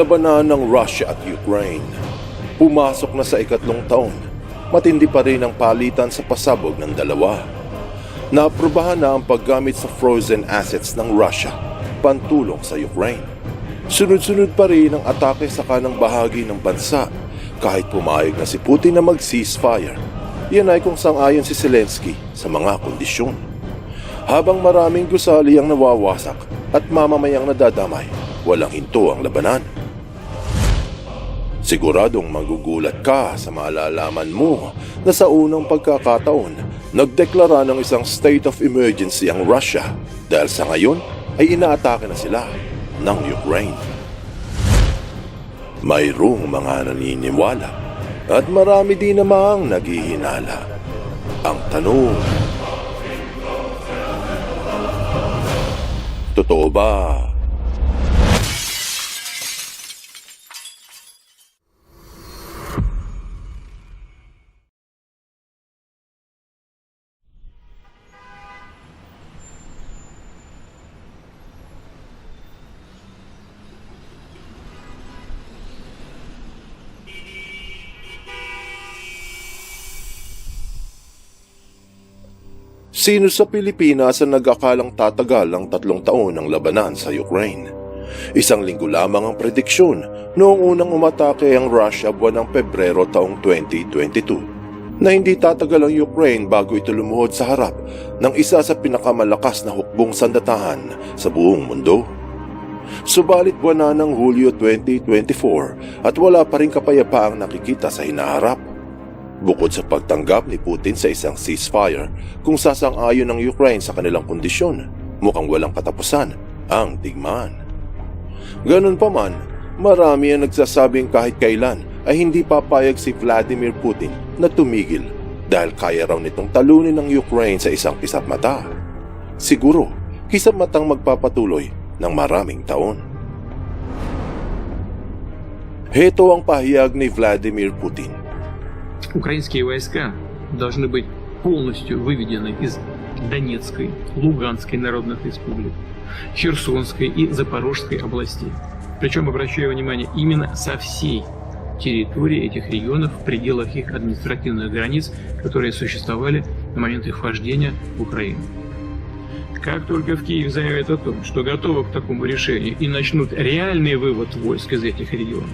Labanan ng Russia at Ukraine. Pumasok na sa ikatlong taon. Matindi pa rin ang palitan sa pasabog ng dalawa. Naaprubahan na ang paggamit sa frozen assets ng Russia pantulong sa Ukraine. Sunod-sunod pa rin ang atake sa kanang bahagi ng bansa kahit pumayag na si Putin na mag-ceasefire. Yan ay kung sang-ayon si Zelensky sa mga kondisyon. Habang maraming gusali ang nawawasak at mamamayang nadadamay, walang hinto ang labanan. Siguradong magugulat ka sa malalaman mo na sa unang pagkakataon, nagdeklara ng isang state of emergency ang Russia dahil sa ngayon ay inaatake na sila ng Ukraine. Mayroong mga naniniwala at marami din namang naghihinala. Ang tanong, totoo ba Sino sa Pilipinas ang nagakalang tatagal ng tatlong taon ng labanan sa Ukraine? Isang linggo lamang ang prediksyon noong unang umatake ang Russia buwan ng Pebrero taong 2022 na hindi tatagal ang Ukraine bago ito lumuhod sa harap ng isa sa pinakamalakas na hukbong sandatahan sa buong mundo. Subalit buwan na ng Hulyo 2024 at wala pa rin kapayapaang nakikita sa hinaharap. Bukod sa pagtanggap ni Putin sa isang ceasefire kung sasang-ayon ng Ukraine sa kanilang kondisyon, mukhang walang katapusan ang digmaan. Ganun pa man, marami ang nagsasabing kahit kailan ay hindi papayag si Vladimir Putin na tumigil dahil kaya raw nitong talunin ng Ukraine sa isang pisat mata. Siguro, kisap matang magpapatuloy ng maraming taon. Heto ang pahayag ni Vladimir Putin. Украинские войска должны быть полностью выведены из Донецкой, Луганской народных республик, Херсонской и Запорожской областей. Причем, обращаю внимание, именно со всей территории этих регионов в пределах их административных границ, которые существовали на момент их вхождения в Украину. Как только в Киев заявят о том, что готовы к такому решению и начнут реальный вывод войск из этих регионов,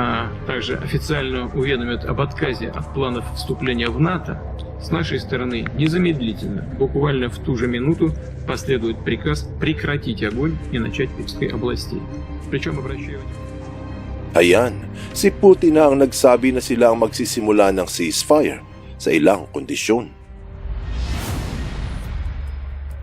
а также официально уведомят об отказе от планов вступления в НАТО, с нашей стороны незамедлительно, буквально в ту же минуту, последует приказ прекратить огонь и начать пуски областей. Причем обращаю Ayan, si Putin na ang nagsabi na sila ang magsisimula ng ceasefire sa ilang kondisyon.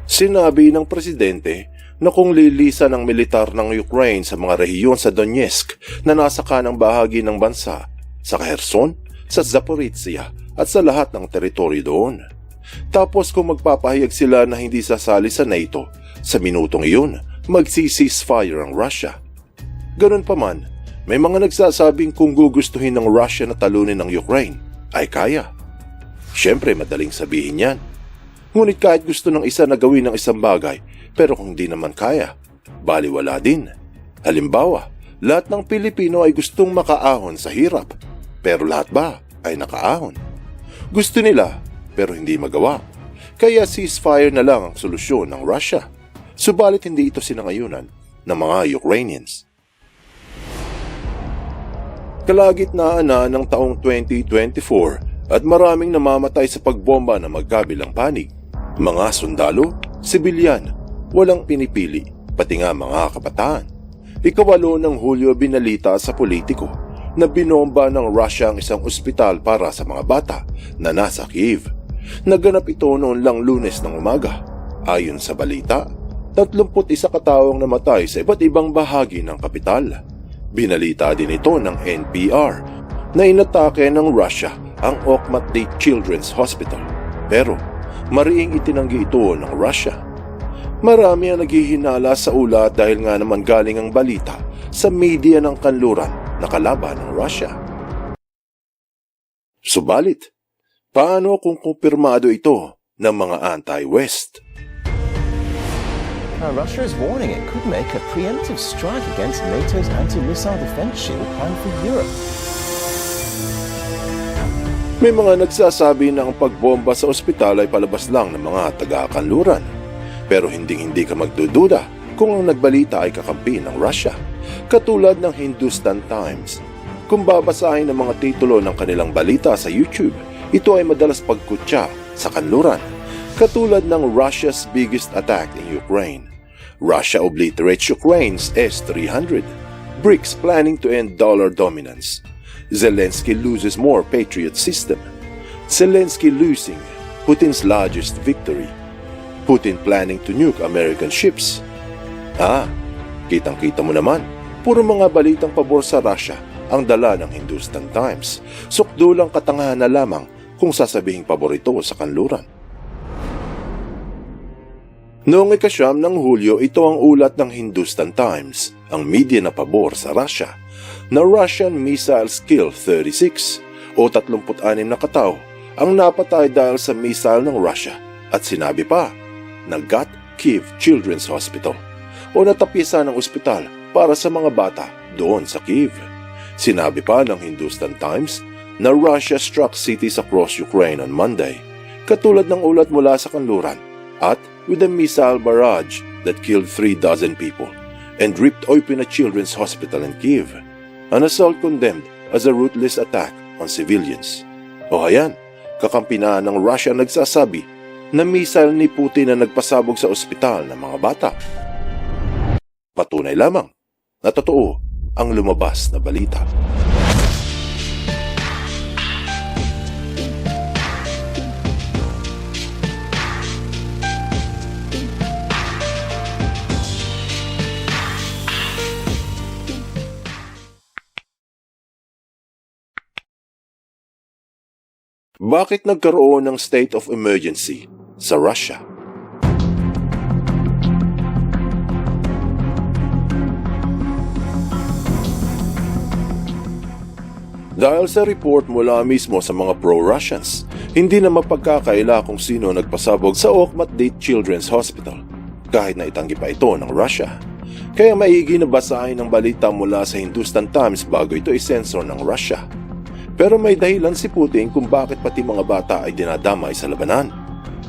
Sinabi ng presidente na kung lilisan ng militar ng Ukraine sa mga rehiyon sa Donetsk na nasa kanang bahagi ng bansa, sa Kherson, sa Zaporizhia at sa lahat ng teritoryo doon. Tapos kung magpapahayag sila na hindi sasali sa NATO, sa minutong iyon, magsi-ceasefire ang Russia. Ganun pa man, may mga nagsasabing kung gugustuhin ng Russia na talunin ng Ukraine, ay kaya. Siyempre, madaling sabihin yan. Ngunit kahit gusto ng isa na gawin ng isang bagay, pero kung di naman kaya, baliwala din. Halimbawa, lahat ng Pilipino ay gustong makaahon sa hirap, pero lahat ba ay nakaahon? Gusto nila, pero hindi magawa. Kaya ceasefire na lang ang solusyon ng Russia. Subalit hindi ito sinangayunan ng mga Ukrainians. Kalagitnaan na ng taong 2024 at maraming namamatay sa pagbomba na magkabilang panig. Mga sundalo, sibilyan, walang pinipili, pati nga mga kabataan. Ikawalo ng Hulyo binalita sa politiko na binomba ng Russia ang isang ospital para sa mga bata na nasa Kiev. Naganap ito noon lang lunes ng umaga. Ayon sa balita, 31 kataong namatay sa iba't ibang bahagi ng kapital. Binalita din ito ng NPR na inatake ng Russia ang Okhmat Day Children's Hospital. Pero mariing itinanggi ito ng Russia. Marami ang naghihinala sa ulat dahil nga naman galing ang balita sa media ng kanluran na kalaban ng Russia. Subalit, paano kung kumpirmado ito ng mga anti-West? Now, Russia is warning it could make a preemptive strike against NATO's anti-missile defense shield planned for Europe. May mga nagsasabi na ang pagbomba sa ospital ay palabas lang ng mga taga-kanluran. Pero hindi-hindi ka magdududa kung ang nagbalita ay kakampi ng Russia. Katulad ng Hindustan Times. Kung babasahin ang mga titulo ng kanilang balita sa YouTube, ito ay madalas pagkutya sa kanluran. Katulad ng Russia's biggest attack in Ukraine. Russia obliterates Ukraine's S-300. BRICS planning to end dollar dominance. Zelensky loses more Patriot system. Zelensky losing Putin's largest victory. Putin planning to nuke American ships. Ah, kitang-kita mo naman, puro mga balitang pabor sa Russia ang dala ng Hindustan Times. Sukdulang katangahan na lamang kung sasabihing paborito sa kanluran. Noong ikasyam ng Hulyo, ito ang ulat ng Hindustan Times, ang media na pabor sa Russia, na Russian missiles kill 36 o 36 na katao ang napatay dahil sa missile ng Russia at sinabi pa na got Kiev Children's Hospital o natapisan ng ospital para sa mga bata doon sa Kiev. Sinabi pa ng Hindustan Times na Russia struck cities across Ukraine on Monday, katulad ng ulat mula sa kanluran, at with a missile barrage that killed three dozen people and ripped open a children's hospital in Kiev. An assault condemned as a ruthless attack on civilians. O ayan, kakampi na ng Russia nagsasabi na missile ni Putin na nagpasabog sa ospital ng mga bata. Patunay lamang na totoo ang lumabas na balita. Bakit nagkaroon ng state of emergency sa? Dahil sa report mula mismo sa mga pro-Russians, hindi na mapagkakaila kung sino nagpasabog sa Okhmat Date Children's Hospital, kahit na itanggi pa ito ng Russia. Kaya maigi na basahin ang balita mula sa Hindustan Times bago ito isensor ng Russia. Pero may dahilan si Putin kung bakit pati mga bata ay dinadamay sa labanan.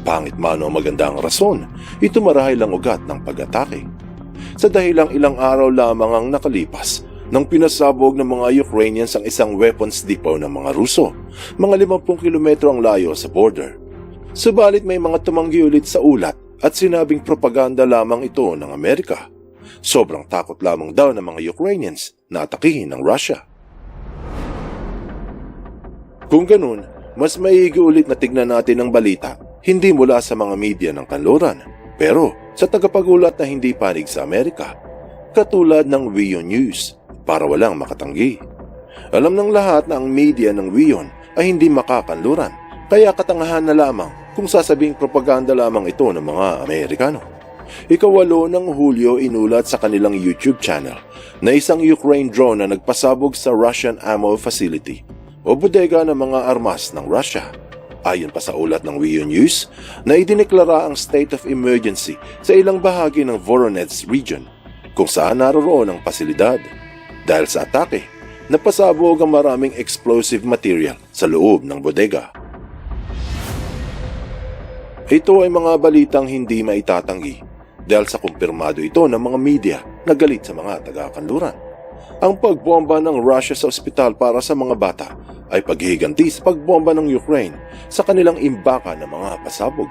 Pangit man o maganda rason, ito marahil ang ugat ng pag-atake. Sa dahilang ilang araw lamang ang nakalipas, nang pinasabog ng mga Ukrainians ang isang weapons depot ng mga Ruso, mga 50 kilometro ang layo sa border. Subalit may mga tumanggi ulit sa ulat at sinabing propaganda lamang ito ng Amerika. Sobrang takot lamang daw ng mga Ukrainians na atakihin ng Russia. Kung ganun, mas maigi ulit na tignan natin ang balita, hindi mula sa mga media ng kanluran, pero sa tagapagulat na hindi panig sa Amerika, katulad ng Wio News, para walang makatanggi. Alam ng lahat na ang media ng Wion ay hindi makakanluran, kaya katangahan na lamang kung sasabing propaganda lamang ito ng mga Amerikano. Ikawalo ng Hulyo inulat sa kanilang YouTube channel na isang Ukraine drone na nagpasabog sa Russian ammo facility o bodega ng mga armas ng Russia. Ayon pa sa ulat ng Wio News na idineklara ang state of emergency sa ilang bahagi ng Voronezh region kung saan naroroon ang pasilidad. Dahil sa atake, napasabog ang maraming explosive material sa loob ng bodega. Ito ay mga balitang hindi maitatanggi dahil sa kumpirmado ito ng mga media na galit sa mga taga-kanluran. Ang pagbomba ng Russia sa ospital para sa mga bata ay paghihiganti sa pagbomba ng Ukraine sa kanilang imbaka ng mga pasabog.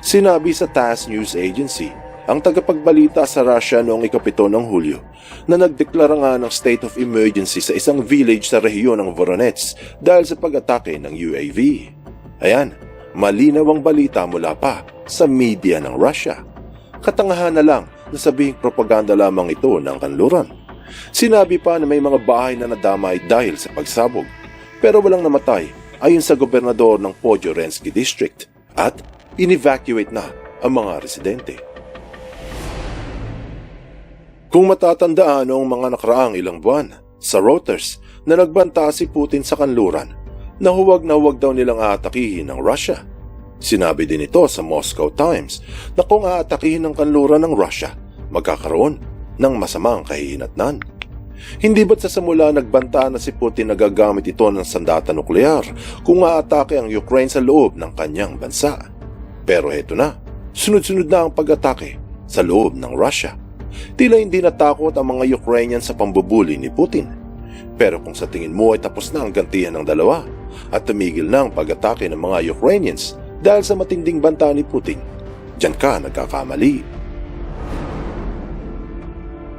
Sinabi sa TASS News Agency ang tagapagbalita sa Russia noong ikapito ng Hulyo na nagdeklara nga ng state of emergency sa isang village sa rehiyon ng Voronezh dahil sa pag-atake ng UAV. Ayan, malinaw ang balita mula pa sa media ng Russia. Katangahan na lang na sabihing propaganda lamang ito ng kanluran. Sinabi pa na may mga bahay na nadamay dahil sa pagsabog pero walang namatay ayon sa gobernador ng Podyorensky District at in-evacuate na ang mga residente. Kung matatandaan noong mga nakaraang ilang buwan sa Reuters na nagbanta si Putin sa kanluran na huwag na huwag daw nilang aatakihin ng Russia. Sinabi din ito sa Moscow Times na kung aatakihin ng kanluran ng Russia, magkakaroon ng masamang kahihinatnan. Hindi ba't sa simula nagbanta na si Putin na gagamit ito ng sandata nuklear kung aatake ang Ukraine sa loob ng kanyang bansa? Pero heto na, sunod-sunod na ang pag-atake sa loob ng Russia. Tila hindi natakot ang mga Ukrainian sa pambubuli ni Putin. Pero kung sa tingin mo ay tapos na ang gantihan ng dalawa at tumigil na ang pag-atake ng mga Ukrainians dahil sa matinding banta ni Putin, dyan ka nagkakamali.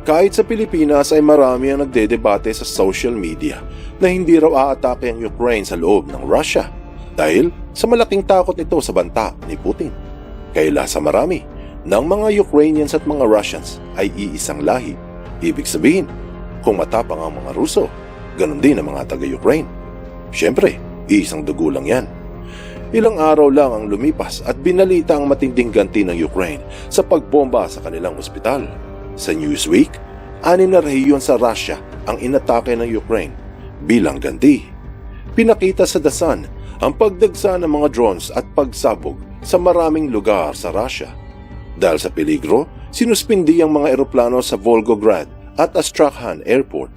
Kahit sa Pilipinas ay marami ang nagdedebate sa social media na hindi raw aatake ang Ukraine sa loob ng Russia dahil sa malaking takot nito sa banta ni Putin. Kaila sa marami ng mga Ukrainians at mga Russians ay iisang lahi. Ibig sabihin, kung matapang ang mga Ruso, ganun din ang mga taga-Ukraine. Siyempre, iisang dugo lang yan. Ilang araw lang ang lumipas at binalita ang matinding ganti ng Ukraine sa pagbomba sa kanilang ospital. Sa Newsweek, anin na rehiyon sa Russia ang inatake ng Ukraine bilang ganti. Pinakita sa The Sun ang pagdagsa ng mga drones at pagsabog sa maraming lugar sa Russia. Dahil sa peligro, sinuspindi ang mga eroplano sa Volgograd at Astrakhan Airport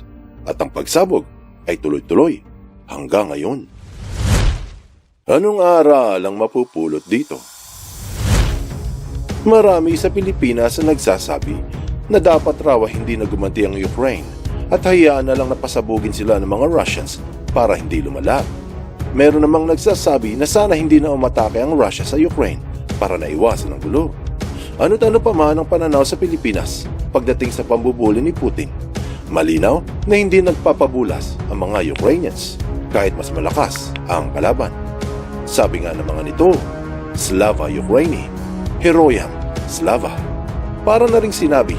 at ang pagsabog ay tuloy-tuloy hanggang ngayon. Anong aral ang mapupulot dito? Marami sa Pilipinas na nagsasabi na dapat raw hindi na gumanti ang Ukraine at hayaan na lang napasabugin sila ng mga Russians para hindi lumala. Meron namang nagsasabi na sana hindi na umatake ang Russia sa Ukraine para naiwasan ang gulo. Ano't ano pa man ang pananaw sa Pilipinas pagdating sa pambubuli ni Putin. Malinaw na hindi nagpapabulas ang mga Ukrainians kahit mas malakas ang kalaban. Sabi nga ng mga nito, Slava Ukraini, Heroyam Slava. Para na ring sinabi,